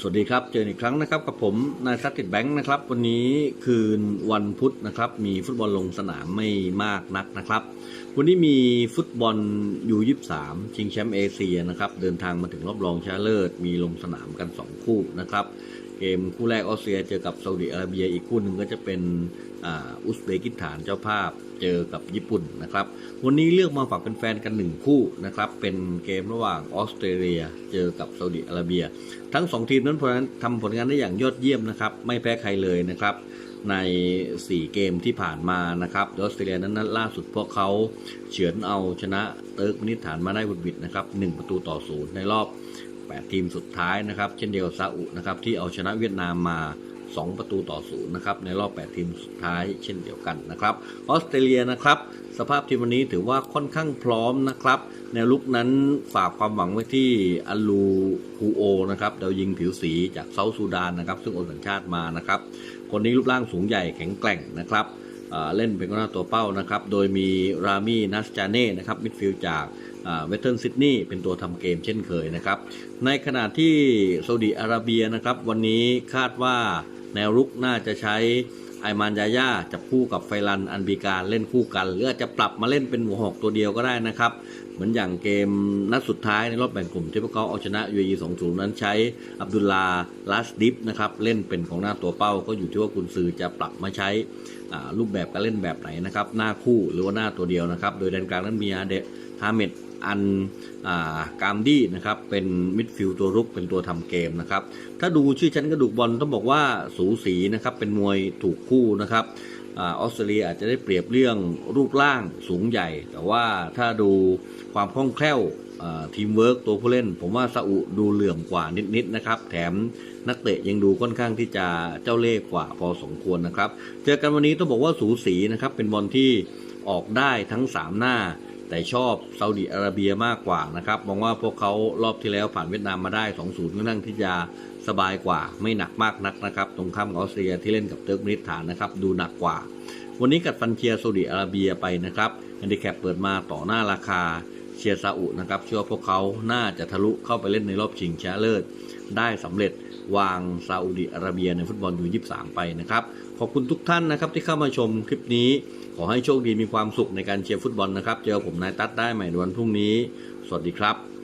สวัสดีครับ เจออีกครั้งนะครับกับผมนายซัตติดแบงค์นะครับ วันนี้คืนวันพุธนะครับ มีฟุตบอลลงสนามไม่มากนักนะครับ วันนี้มีฟุตบอลยูยีสามชิงแชมป์เอเชียนะครับ เดินทางมาถึงรอบรองชนะเลิศมีลงสนามกัน 2 คู่นะครับ เกมคู่แรกออสเตรียเจอกับซาอุดิอาระเบียอีกคู่หนึ่งก็จะเป็นอุซเบกิสถานเจ้าภาพเจอกับญี่ปุ่นนะครับ วันนี้เลือกมาฝากเป็นแฟนๆกันหนึ่งคู่นะครับ เป็นเกมระหว่างออสเตรเลียเจอกับซาอุดิอาระเบีย ทั้ง 2 ทีมนั้นผลงานทำผลงานได้อย่างยอดเยี่ยมนะครับ ไม่แพ้ใครเลยนะครับ ใน 4 เกมที่ผ่านมานะครับออสเตรเลียนั้นล่าสุดพวกเขาเฉือนเอาชนะเติร์กมินิสถานมาได้บุดบิดนะครับ1ประตูต่อศูนย์ในรอบ 8 ทีมสุดท้ายนะครับ เช่นเดียวกับซาอุนะครับที่เอาชนะเวียดนามมา 2 ประตูต่อศูนย์นะครับในรอบ 8 ทีมสุดท้ายเช่นเดียวกันนะครับออสเตรเลียนะครับสภาพทีมวันนี้ถือว่าค่อนข้างพร้อมนะครับแนวลุกนั้นฝากความหวังไว้ที่อัลลูฮูโอนะครับดาวยิงผิวสีจากเซาท์ซูดานนะครับ ซึ่งโอนสัญชาติมานะครับ คนนี้รูปร่างสูงใหญ่แข็งแกร่งนะครับเล่นเป็นกองหน้าตัวเป้านะครับ โดยมีรามีนัสจาเน่นะครับมิดฟิลด์จาก เวสเทิร์นซิดนีย์เป็นตัวทำเกมเช่นเคยนะครับ ในขณะที่ซาอุดิอาระเบียนะครับ วันนี้คาดว่าแนวรุกน่าจะใช้ไอมานยาย่าจับคู่กับไฟรันอันบีการเล่นคู่กัน หรืออาจจะปรับมาเล่นเป็นหัวหอกตัวเดียวก็ได้นะครับ เหมือนอย่างเกมนัดสุดท้ายในรอบแบ่งกลุ่มที่พวกเขาเอาชนะ UAE 2-0นั้นใช้อับดุลลาลาสดิฟนะครับเล่นเป็นของหน้าตัวเป้าก็อยู่ที่ว่าคุณซือจะปรับมาใช้รูปแบบการเล่นแบบไหนนะครับหน้าคู่หรือว่าหน้าตัวเดียวนะครับ โดยแดนกลางนั้นมีอาเดฮาเมด อันกามดี้นะครับเป็นมิดฟิลด์ตัวรุกเป็นตัวทำเกมนะครับถ้าดูชื่อชั้นกระดูกบอลต้องบอกว่าสูสีนะครับเป็นมวยถูกคู่นะครับออสเตรเลียอาจจะได้เปรียบเรื่องรูปร่างสูงใหญ่ แต่ว่าถ้าดูความคล่องแคล่วทีมเวิร์กตัวผู้เล่น ผมว่าซาอุดูเหลื่อมกว่านิดๆนะครับ แถมนักเตะยังดูค่อนข้างที่จะเจ้าเล่ห์กว่าพอสมควรนะครับ เจอกันวันนี้ต้องบอกว่าสูสีนะครับ เป็นบอลที่ออกได้ทั้ง 3 หน้า แต่ชอบซาอุดิอาระเบียมากกว่านะครับมองว่าพวกเขารอบที่แล้วผ่านเวียดนามมาได้2-0ค่อนข้างที่จะสบายกว่าไม่หนักมากนักนะครับ ตรงข้ามกับออสเตรียที่เล่นกับเติร์กมินิสถานนะครับดูหนักกว่า วันนี้กัดฟันเชียร์ซาอุดิอาระเบียไปนะครับแฮนดิแคปเปิดมาต่อหน้าราคาเชียร์ซาอุนะครับเชื่อพวกเขาน่าจะทะลุเข้าไปเล่นในรอบชิงชนะเลิศได้สำเร็จ วางซาอุดิอาระเบียในฟุตบอลยู23 ไปนะครับ ขอบคุณทุกท่านนะครับที่เข้ามาชมคลิปนี้ ขอให้โชคดีมีความสุขในการเชียร์ฟุตบอลนะครับ เจอผมนายตั๊ดได้ใหม่ในวันพรุ่งนี้ สวัสดีครับ